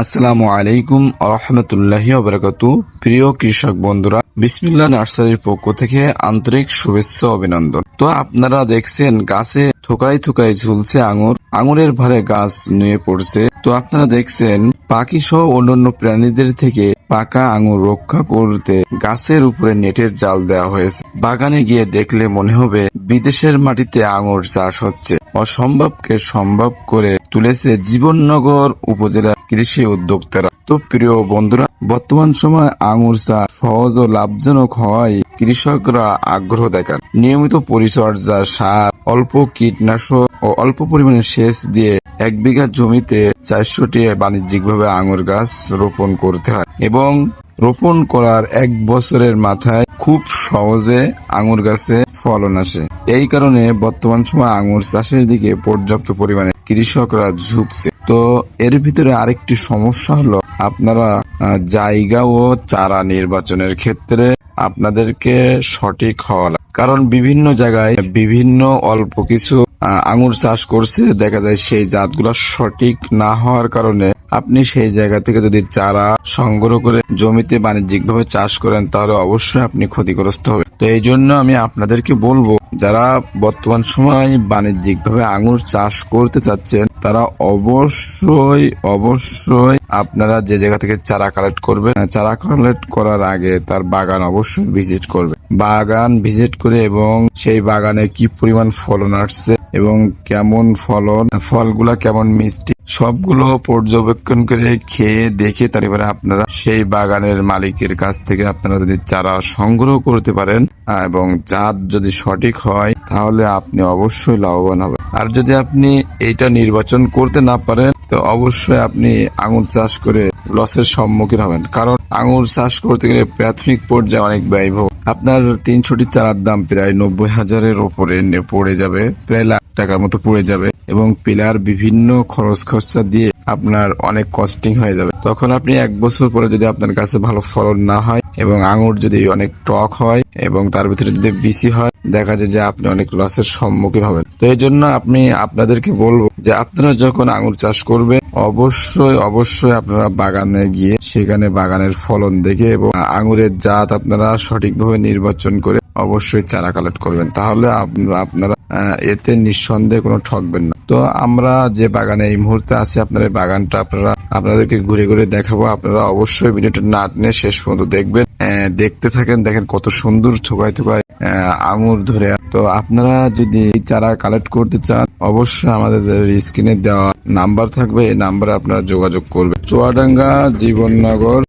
আসসালামু আলাইকুম রহমতুল্লাহি অবরাকাত প্রিয় কৃষক বন্ধুরা বিসমিল্লা নার্সারির পক্ষ থেকে আন্তরিক শুভেচ্ছা অভিনন্দন। তো আপনারা দেখছেন গাছে থোকায় থোকায় ঝুলছে আঙুর, আঙুরের ভারে গাছ নুয়ে পড়ছে। তো আপনারা দেখছেন পাখি সহ অন্যান্য প্রাণীদের থেকে পাকা আঙুর রক্ষা করতে গাছের উপরে নেটের জাল দেওয়া হয়েছে। বাগানে গিয়ে দেখলে মনে হবে বিদেশের মাটিতে আঙুর চাষ হচ্ছে। অসম্ভবকে সম্ভব করে তুলেছে জীবননগর উপজেলা কৃষি উদ্যোক্তারা। তো প্রিয় বন্ধুরা, বর্তমান সময় আঙুর চাষ সহজ ও লাভজনক হয় কৃষকরা আগ্রহ দেখান। নিয়মিত পরিচর্যা, সার, অল্প কীটনাশক ও অল্প পরিমাণে সেচ দিয়ে এক বিঘা জমিতে চারশোটি বাণিজ্যিকভাবে আঙুর গাছ রোপণ করতে হয়। এবং রোপণ করার এক বছরের মাথায় খুব সহজে আঙুর গাছে ফলন আসে এই কারণে বর্তমান সময় আঙুর চাষের দিকে পর্যাপ্ত পরিমাণে কৃষকরা ঝুঁকছে তো এর ভিতরে আরেকটি সমস্যা হলো, আপনারা জায়গা ও চারা নির্বাচনের ক্ষেত্রে আপনাদেরকে সঠিক হওয়া। কারণ বিভিন্ন জায়গায় বিভিন্ন অল্প কিছু আঙুর চাষ করছে, দেখা যায় সেই জাতগুলো সঠিক না হওয়ার কারণে আপনি সেই জায়গা থেকে যদি চারা সংগ্রহ করে জমিতে বাণিজ্যিকভাবে চাষ করেন, তাহলে অবশ্যই আপনি ক্ষতিগ্রস্ত হবে তো এই জন্য আমি আপনাদেরকে বলব, যারা বর্তমান সময় বাণিজ্যিকভাবে আঙুর চাষ করতে চাচ্ছেন, তারা অবশ্যই অবশ্যই আপনারা যে জায়গা থেকে চারা কালেক্ট করবেন চারা কালেক্ট করার আগে তার বাগান অবশ্যই ভিজিট করবে বাগান ভিজিট করে এবং সেই বাগানে কি পরিমাণ ফলন আসছে এবং কেমন ফলন, ফলগুলা কেমন মিষ্টি সবগুলো পর্যবেক্ষণ করে খেয়ে দেখে তারপরে আপনারা সেই বাগানের মালিকের কাছ থেকে আপনারা যদি চারা সংগ্রহ করতে পারেন এবং জাত যদি সঠিক হয়, তাহলে আপনি অবশ্যই লাভবান হবেন। আর যদি আপনি এটা নির্বাচন করতে না পারেন তো অবশ্যই আপনি আঙুর চাষ করে লসের সম্মুখীন হবেন। কারণ আঙুর চাষ করতে গেলে প্রাথমিক পর্যায়ে অনেক ব্যয়বহুল আপনার তিন তিনশোটি চারার দাম প্রায় নব্বই হাজারের ওপরে পড়ে যাবে, প্রায় লাখ টাকার মতো পড়ে যাবে এবং পিলার বিভিন্ন খরচ খরচা দিয়ে আপনার অনেক কস্টিং হয়ে যাবে। তখন আপনি এক বছর পরে যদি আপনার কাছে ভালো ফলন না হয় এবং আঙুর যদি অনেক টক হয় এবং তার ভিতরে যদি বিসি হয়, দেখা যায় যে আপনি অনেক লসের সম্মুখীন হবেন। তো এই জন্য আপনি আপনাদেরকে বলব যে আপনারা যখন আঙুর চাষ করবেন, অবশ্যই অবশ্যই আপনারা বাগানে গিয়ে সেখানে বাগানের ফলন দেখে এবং আঙুরের জাত আপনারা সঠিকভাবে নির্বাচন করে অবশ্যই চারা কালেক্ট করবেন। তাহলে আপনারা এতে নিঃসন্দেহে কোনো ঠকবেন না। তো আমরা যে বাগানে এই মুহূর্তে আছি, আপনার এই বাগানটা আপনারা, আপনাদেরকে ঘুরে ঘুরে দেখাবো। আপনারা অবশ্যই ভিডিওটা না টেনে শেষ পর্যন্ত দেখবেন। দেখতে থাকেন, দেখেন কত সুন্দর থোকায় থোকায় আঙুর ধরে। তো আপনারা যদি চারা কালেক্ট করতে চান, অবশ্যই আমাদের স্ক্রিনে দেওয়া নাম্বার থাকবে, এই নাম্বারে আপনারা যোগাযোগ করবেন। চুয়াডাঙ্গা জীবননগর